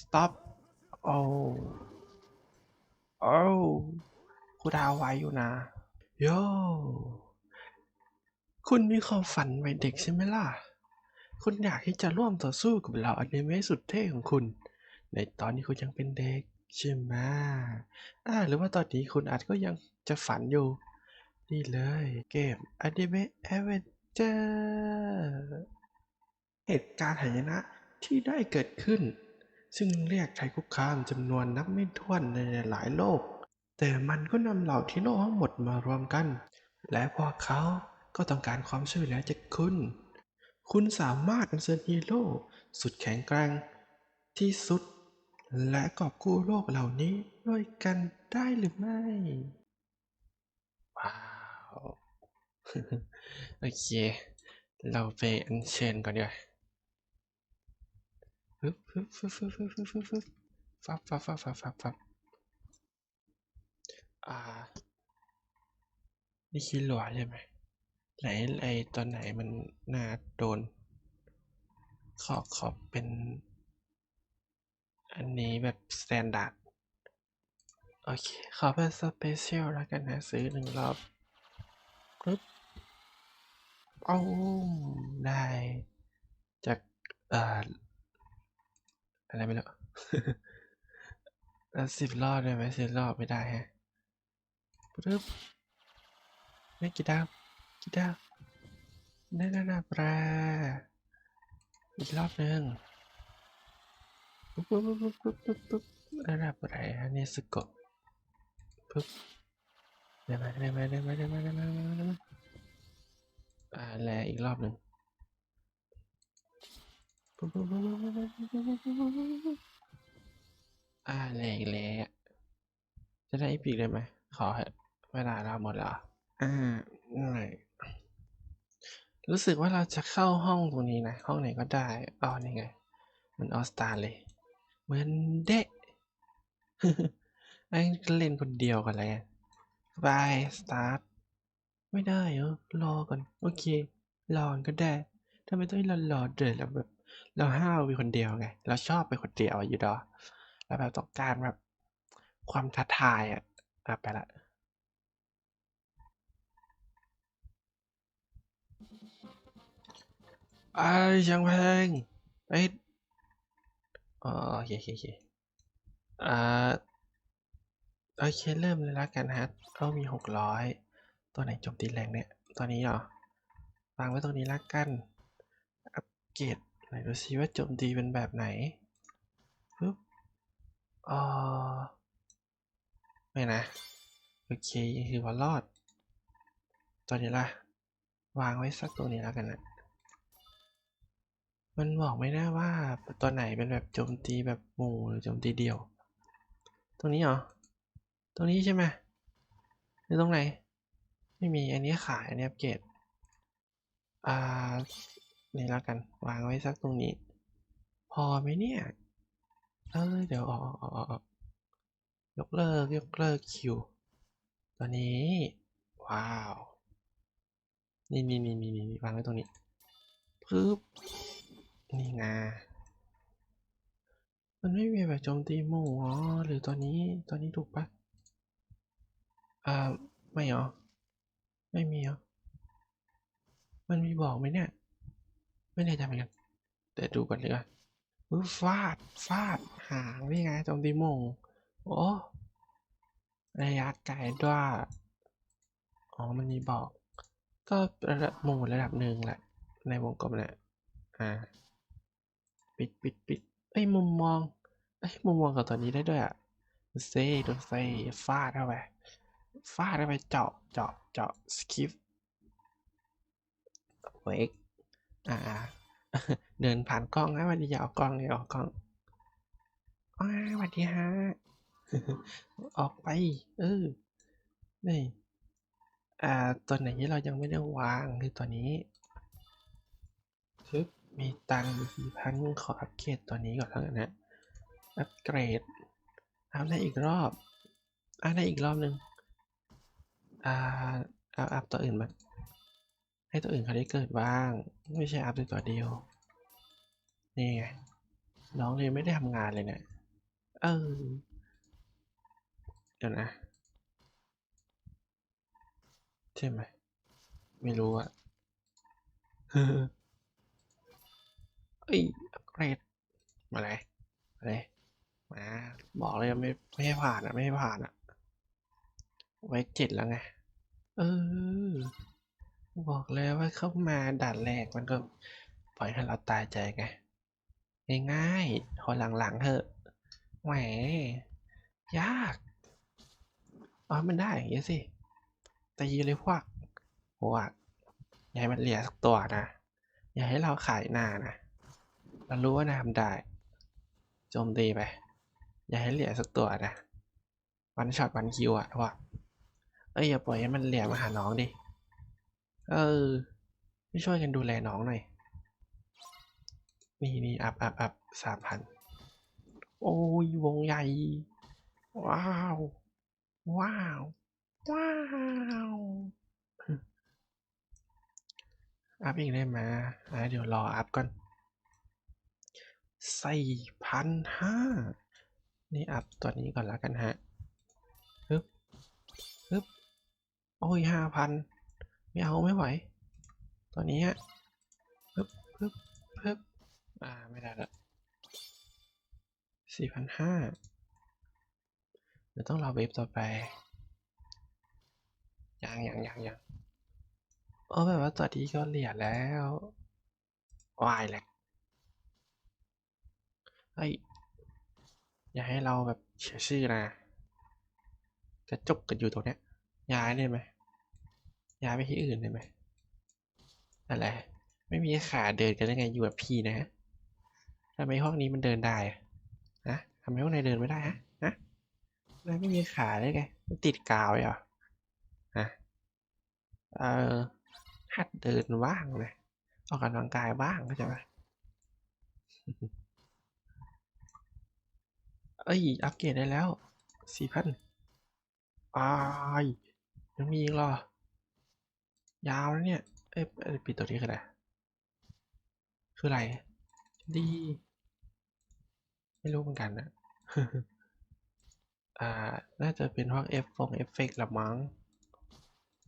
stop โอ้โอ้กูดาวไว้อยู่นะ โย คุณมีความฝันวัยเด็กใช่ไหมล่ะ คุณอยากที่จะร่วมต่อสู้กับเหล่าอนิเมะสุดเท่ของคุณ ในตอนที่คุณยังเป็นเด็กใช่ไหมอ่าหรือว่าตอนนี้คุณอาจก็ยังจะฝันอยู่ นี่เลยเกมอนิเมะแอเวนเจอร์เหตุการณ์หายนะที่ได้เกิดขึ้น ซึ่งเรียกภัยคุกคามจำนวนนับไม่ถ้วนในหลายโลก แต่มันก็นำเหล่าที่โลกทั้งหมดมารวมกัน และพวกเขาก็ต้องการความช่วยเหลือจากคุณ คุณสามารถอัญเชิญฮีโร่สุดแข็งแกร่งที่สุด และกอบกู้โลกเหล่านี้ด้วยกันได้หรือไม่ ว้าว โอเค เราไปอัญเชิญก่อนดีกว่า ฟึบฟึบฟึบฟึบฟึบฟึบฟึบฟึบฟับฟับฟับฟับฟับฟับอ่า นี่คิดหลัวใช่ไหมไหนไอตัวไหนมันน่าโดน ขอขอเป็น อันนี้แบบสแตนดาร์ดโอเค ขอเป็นสเปเชียลแล้วกันนะ ซื้อหนึ่งรอบปึ๊บเอาได้ จากเอ่อ อะไรไม่รู้แล้วสิบรอบได้ไหมสิบรอบไม่ได้ฮะปึ๊บนี่กี่ดาวกี่ดาวนั่นน่ะนะปลาอีกรอบหนึ่งปึ๊บปึ๊บปึ๊บปึ๊บปึ๊บปึ๊บนั่นน่ะปลาอันนี้สกบปึ๊บได้ไหมได้ไหมได้ไหมได้ไหมได้ไหมได้ไหมได้ไหมอ่าแลอีกรอบหนึ่ง อ่าแลอีกแล้วจะได้อีกปีกได้ไหม ขอเถอะเวลาเราหมดแล้วอ่านั่นแหละรู้สึกว่าเราจะเข้าห้องตรงนี้นะ ห้องไหนก็ได้อ๋อนี่ไง มันออสตาเลย เหมือนเด็กไอ้เล่นคนเดียวกันเลยบายสตาร์ทไม่ได้เหรอรอก่อน โอเค รอก่อนก็ได้ทำไมต้องให้เรารอเดินแล้วแบบ เราห้าวไปคนเดียวไง เราชอบไปคนเดียวอยู่ดอแล้วแบบต้องการแบบความท้าทายอะไปละไอ้ยช่างแพงไอ้อ๋อโอเคโอเคโอเคอ่าโอเคเริ่มเลยละกันฮะเรามีหกร้อยตัวไหนโจมตีแรงเนี่ย ตัวนี้เหรอวางไว้ตรงนี้ละกัน อัปเกรด ไหนดูซิว่าโจมตีเป็นแบบไหนปึ๊บออไม่นะ โอเคยังคือว่ารอด ตัวนี้ล่ะ วางไว้สักตัวนี้แล้วกันนะมันบอกไม่ได้ว่าตัวไหนเป็นแบบโจมตีแบบหมู่หรือโจมตีเดี่ยว ตรงนี้เหรอ ตรงนี้ใช่ไหมหรือตรงไหน ไม่มีอันนี้ขายอันนี้อัปเกรดอ่า นี่แล้วกัน วางไว้สักตรงนี้ พอไหมเนี่ย เออเดี๋ยวออกออกออกยกเลิกยกเลิกคิวตัวนี้ ว้าว นี่นี่นี่นี่นี่วางไว้ตรงนี้ปึ๊บนี่ไงมันไม่มีแบบโจมตีหมู่อ๋อหรือตัวนี้ตัวนี้ถูกปะอ่าไม่เหรอไม่มีเหรอมันมีบอกไหมเนี่ย ไม่แน่ใจเหมือนกันแต่ดูก่อนเลยว่าฟาด ฟาด หางนี่ไงโจมตีมู่โอ้ระยะไกลด้วยอ๋อ มันมีบอก ก็ระดับหมู่ระดับหนึ่งแหละ ในวงกลมแหละ อ่า ปิดปิดปิดเอ้มุมมองเอ้มุมมองกับตัวนี้ได้ด้วยอะเซ่โดนเซ่ฟาดเข้าไป ฟาดเข้าไปเจาะเจาะเจาะสคิปเวก อ่า เดินผ่านกล้องนะวันนี้อย่าเอากล้องเลยออกกล้องอ้าวัสดีฮะ ออกไป เออ นี่ อ่า ตัวไหนที่เรายังไม่ได้วางคือตัวนี้ซึบมีตังค์อยู่สี่พันขออัปเกรดตัวนี้ก่อนแล้วกันนะ อัปเกรดเอาได้อีกรอบอ่าได้อีกรอบหนึ่งอ่า เอาอัพตัวอื่นมา ให้ตัวอื่นเขาได้เกิดบ้าง ไม่ใช่อัพแต่ตัวเดียว นี่ไง น้องเลยไม่ได้ทำงานเลยเนี่ย เออ เดี๋ยวนะ ใช่ไหม ไม่รู้อะเฮ้อเอ้ยอัปเกรดมาเลยมาเลยมาบอกเลยไม่ไม่ให้ผ่านอะไม่ให้ผ่านอะไว้เจ็ดแล้วไง เออ บอกแล้วว่าเข้ามาด่านแรกมันก็ปล่อยให้เราตายใจไงง่ายๆพอหลังๆเถอะแหมยากอ๋อมันได้อย่างงี้สิตีเลยพวกพวกอย่าให้มันเหลียสักตัวนะ อย่าให้เราขายหน้านะ เรารู้ว่านาทำได้โจมตีไป อย่าให้เหลียสักตัวนะวันช็อตวันคิวอะพวกเอ้ยอย่าปล่อยให้มันเหลียมาหาน้องดิ เออไม่ช่วยกันดูแลน้องหน่อย นี่นี่อัพอัพอัพสามพัน โอ้ยวงใหญ่ ว้าว ว้าว ว้าวอัพอีกได้ไหมอะเดี๋ยวรออัพก่อนสี่พันห้า นี่อัพตัวนี้ก่อนแล้วกันฮะฮึบฮึบโอ้ยห้าพัน ไม่เอาไม่ไหวตัวนี้ฮะฮึบฮึบฮึบอ่า ไม่ได้ละสี่พันห้าเดี๋ยวต้องรอเวฟต่อไปยังยังยังยังเออแบบว่าตอนนี้ก็เหลียดแล้ววายแหละเฮ้ยอย่าให้เราแบบเสียชื่อนะกระจกกันอยู่ตรงเนี้ยย้ายได้ไหม ย้ายไปที่อื่นได้ไหมอะไรไม่มีขาเดินกันได้ไงอยู่แบบพี่นะทำไมห้องนี้มันเดินได้อะนะทำไมห้องในเดินไม่ได้ฮะนะมันไม่มีขาได้ไงมันติดกาวเหรอฮะเออหัดเดินบ้างนะออกกำลังกายบ้างเข้าใจไหมเอ้ย อัปเกรดได้แล้วสี่พันอายยังมีอีกเหรอ ยาวแล้วเนี่ย เอ้ยปิดตัวนี้ก็ได้คืออะไร ดี ไม่รู้เหมือนกันนะ อ่า น่าจะเป็นพราะเอฟฟงเอฟเฟกต์ละมั้ง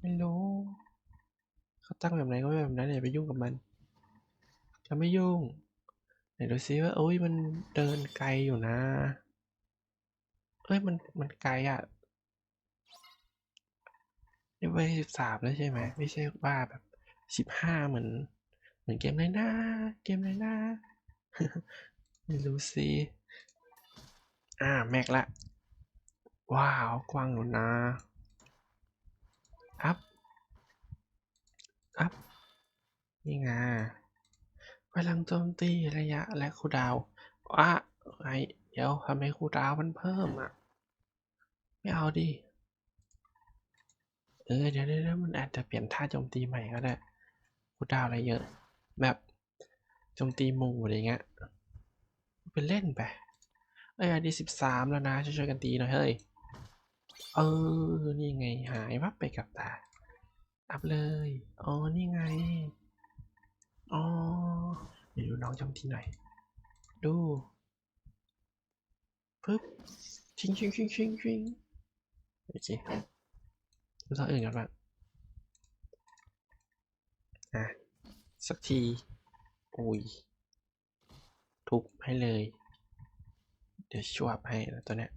ไม่รู้เขาตั้งแบบไหนก็แบบนั้นอย่าไปยุ่งกับมัน จะไม่ยุ่งไหนดูซิว่าโอ้ยมันเดินไกลอยู่นะเอ้ยมันมันไกลอะ นี่ไปสิบสามแล้วใช่ไหมไม่ใช่ว่าแบบสิบห้าเหมือนเหมือนเกมไหนนะเกมไหนนะไม่รู้สิอ่าแม็กละ ว้าวกว้างอยู่นะอัพอัพนี่ไงพลังโจมตีระยะและคูลดาวน์ว้าไอเดี๋ยวทำไมคูลดาวน์มันเพิ่มอะ ไม่เอาดิ เออเดี๋ยวเดี๋ยวมันอาจจะเปลี่ยนท่าโจมตีใหม่ก็ได้คูดาวอะไรเยอะ แบบโจมตีหมู่อะไรเงี้ยเป็นเล่นไปเอ้ยอันนี้สิบสามแล้วนะ ช่วยๆกันตีหน่อยเฮ้ย เออ นี่ไงหายวับไปกับตา อัพเลย อ๋อ นี่ไง อ๋อ เดี๋ยวดูน้องจำทีหน่อย ดูปึ๊บ ชิงชิงชิงชิงชิงโอเค ดูท่าอื่นกันบ้างอะสักทีอุ้ยทุบให้เลย เดี๋ยวชวบให้แล้วตัวเนี้ย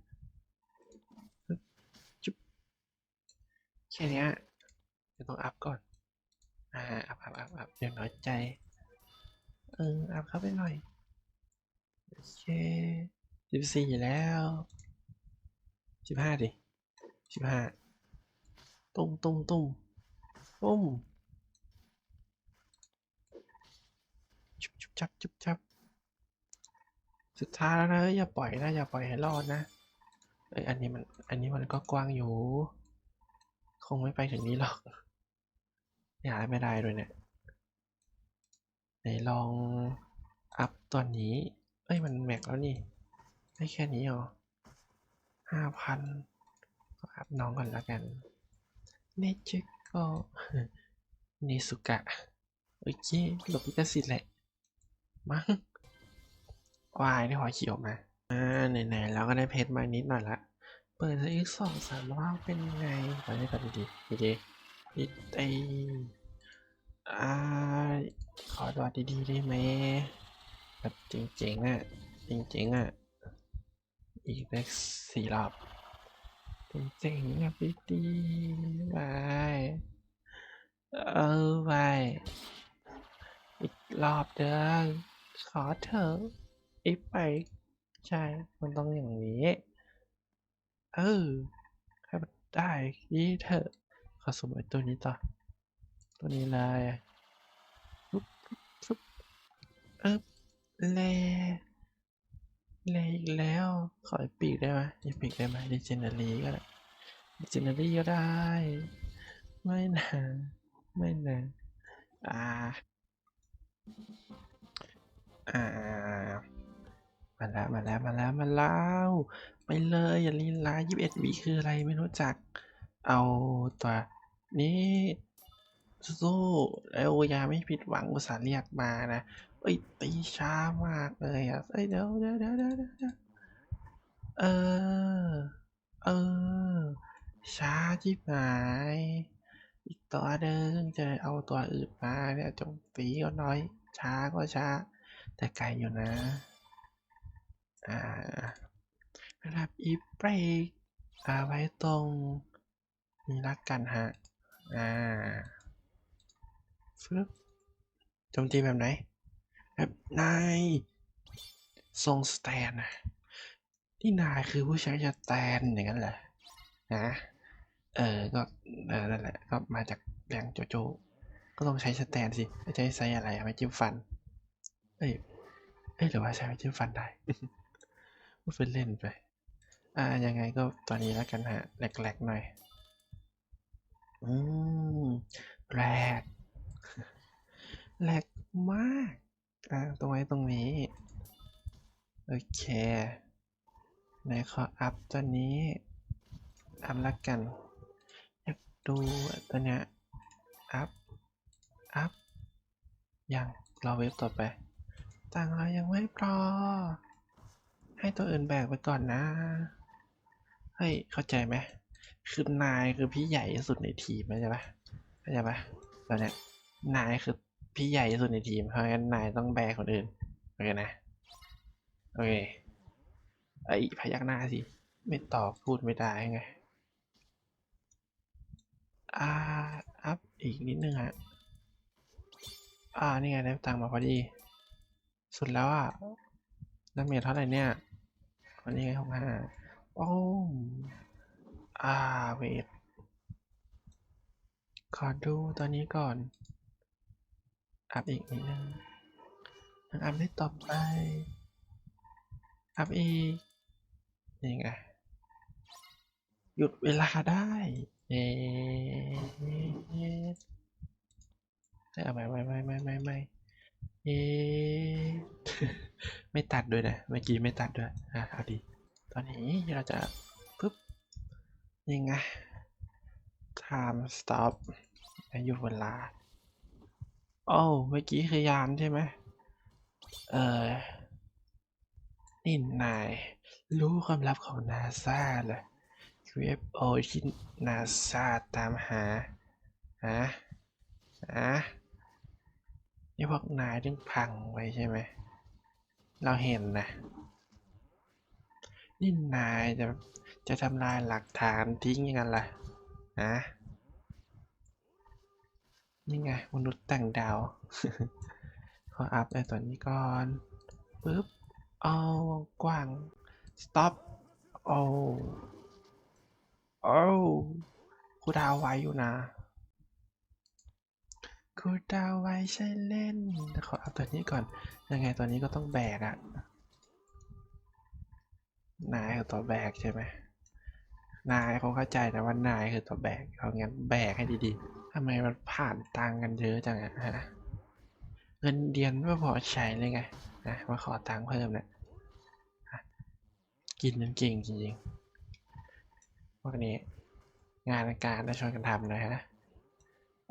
จุ๊บแค่เนี้ยเดี๋ยวต้องอัพก่อน อ่า อัพอัพอัพอัพเดี๋ยวน้อยใจ เออ อัพเข้าไปหน่อย โอเคสิบสี่แล้วสิบห้าดิสิบห้า ตุ้มตุ้มตุ้มตุ้มชุบชุบจับชุบจับสุดท้ายแล้วนะอย่าปล่อยนะอย่าปล่อยให้รอดนะเอ้ยอันนี้มันอันนี้มันก็กว้างอยู่ คงไม่ไปถึงนี้หรอกย้ายไม่ได้ด้วยเนี่ยไหนลองอัพตัวนี้ เอ้ยมันแม็กแล้วนี่ได้แค่นี้เหรอห้าพันก็อัพน้องก่อนแล้วกัน เนจิโกเนสุกะ โอเคหลบลิขสิแหละ มั้งวายได้หัวเขียวมาอ่าไหนๆเราก็ได้เพชรมานิดหน่อยละ เปิดซะอีกสองสามรอบเป็นไงไปได้กันดีๆดีๆดีๆไออ่าขอตัวดีๆได้ไหมแบบจริงๆอะจริงๆอะอีกได้สี่รอบ จริงๆแบบดีบายเออบายอีกรอบเดิมขอเถอะอีกไป ใช่ มันต้องอย่างนี้ เออให้มันได้ยี่เถอะขอสมไอตัวนี้ต่อ ตัวนี้เลยปุ๊บปุ๊บปุ๊บเอบแล แลยอีกแล้ว ขออีกปีกได้ไหมอีกปีกได้ไหมดิเจเนอรี่ก็ได้ดิเจเนอรี่ก็ได้ ไม่นะไม่นะอ่า อ่า มาแล้วมาแล้วมาแล้วมาแล้วไปเลยอย่าลีลา21วิคืออะไรไม่รู้จัก เอาตัวนี้สู้แล้วอยาไม่ผิดหวังอุตส่าห์เรียกมานะ เอ้ยตีช้ามากเลยอะเอ้ยเดี๋ยวเดี๋ยวเดี๋ยวเดี๋ยวเดี๋ยวเออ เออ ช้าจิบหาย อีกตัวหนึ่งจะเอาตัวอื่นมาเนี่ยจงตีก็น้อย ช้าก็ช้า แต่ไกลอยู่นะ อ่าระดับอีเบรกอ่าไว้ตรงนี้ละกันฮะ อ่าฟึบโจมตีแบบไหน แบบนายทรงสแตนนะนี่นายคือผู้ใช้สแตนอย่างนั้นเหรอนะเออก็เออนั่นแหละก็มาจากแบงโจโจ ก็ต้องใช้สแตนสิใช้ใช้อะไรไม่จิ้มฟันเอ้ยเอ้ยหรือว่าใช้ไม่จิ้มฟันได้พูดเป็นเล่นไป อ่ายังไงก็ตัวนี้แล้วกันฮะแหลกๆหน่อย อืมแรกแหลกมาก อ่าตรงไว้ตรงนี้ โอเคไหนขออัพตัวนี้ อัพละกัน อยากดูตัวเนี้ย อัพ อัพ ยัง รอเว็บต่อไป ตังเรายังไม่พอ ให้ตัวอื่นแบกไปก่อนนะ เฮ้ย เข้าใจไหม คือนายคือพี่ใหญ่ที่สุดในทีมเข้าใจปะเข้าใจปะตอนเนี้ยนายคือ พี่ใหญ่ที่สุดในทีม เพราะงั้นนายต้องแบกคนอื่น โอเคนะ โอเค ไอ้พยักหน้าสิ ไม่ตอบพูดไม่ได้ไง อ่า อัพอีกนิดนึงฮะ อ่า นี่ไงได้ตังมาพอดี สุดแล้วอะน้ำเมจเท่าไหร่เนี่ยวันนี้ไงหกห้าโอ้มอ่า เวทขอดูตัวนี้ก่อน อัพอีกนิดนึงยังอัพได้ต่อไปอัพอีกนี่ไงหยุดเวลาได้เอ๊ะให้เอไม่ไม่ไม่ไม่ไม่ไม่เอ๊ะไม่ตัดด้วยนะเมื่อกี้ไม่ตัดด้วยอะเอาดีตอนนี้เราจะปึ๊บยังไง time stop หยุดเวลา โอ้เมื่อกี้คือยานใช่ไหมเออนี่นาย รู้ความลับของนาซาเหรอ UFO ที่นาซาตามหาฮะฮะนี่พวกนายถึงพังไว้ใช่ไหม เราเห็นนะ นี่นายจะจะทำลายหลักฐานทิ้งอยังไงล่ะฮะ นี่ไง มนุษย์ต่างดาว ขออัพไอตัวนี้ก่อนปึ๊บ เอากว้าง stop โอ้โอ้คูดาวไว้อยู่นะคูดาวไว้ใช่เล่น ขออัพตัวนี้ก่อน ยังไงตัวนี้ก็ต้องแบกอะนายคือตัวแบกใช่ไหมนายคงเข้าใจนะว่านายคือตัวแบก เอางั้นแบกให้ดีๆ ทำไมมันผ่านตังกันเยอะจังอะฮะเงินเดือนไม่พอใช้เลยไงนะมาขอตังค์เพิ่มเนี่ยอะกินมันเก่งจริงๆพวกนี้ งานการได้ช่วยกันทำหน่อยฮะ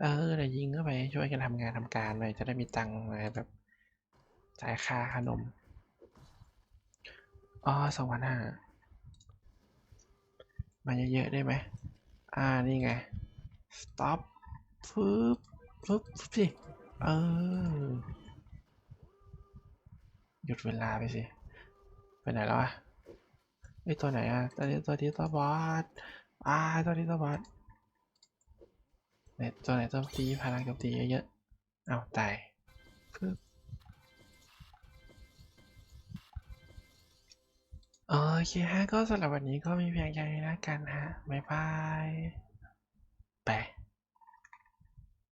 เออเดี๋ยวยิงเข้าไปช่วยกันทำงานทำการหน่อยจะได้มีตังค์แบบจ่ายค่าขนมอ๋อสองพันห้ามาเยอะๆได้ไหมอ่า นี่ไง stop ฟึบฟึบฟึบสิ เออ หยุดเวลาไปสิ ไปไหนแล้วอะไอตัวไหนอะตัวนี้ตัวนี้ตัวบอสอ่าตัวนี้ตัวบอสไหนตัวไหนตัวตีพลังโจมตีเยอะๆเอาตายปึ๊บโอเคฮะก็สำหรับวันนี้ก็มีเพียงแค่นี้แล้วกันฮะ บ๊ายบาย ไป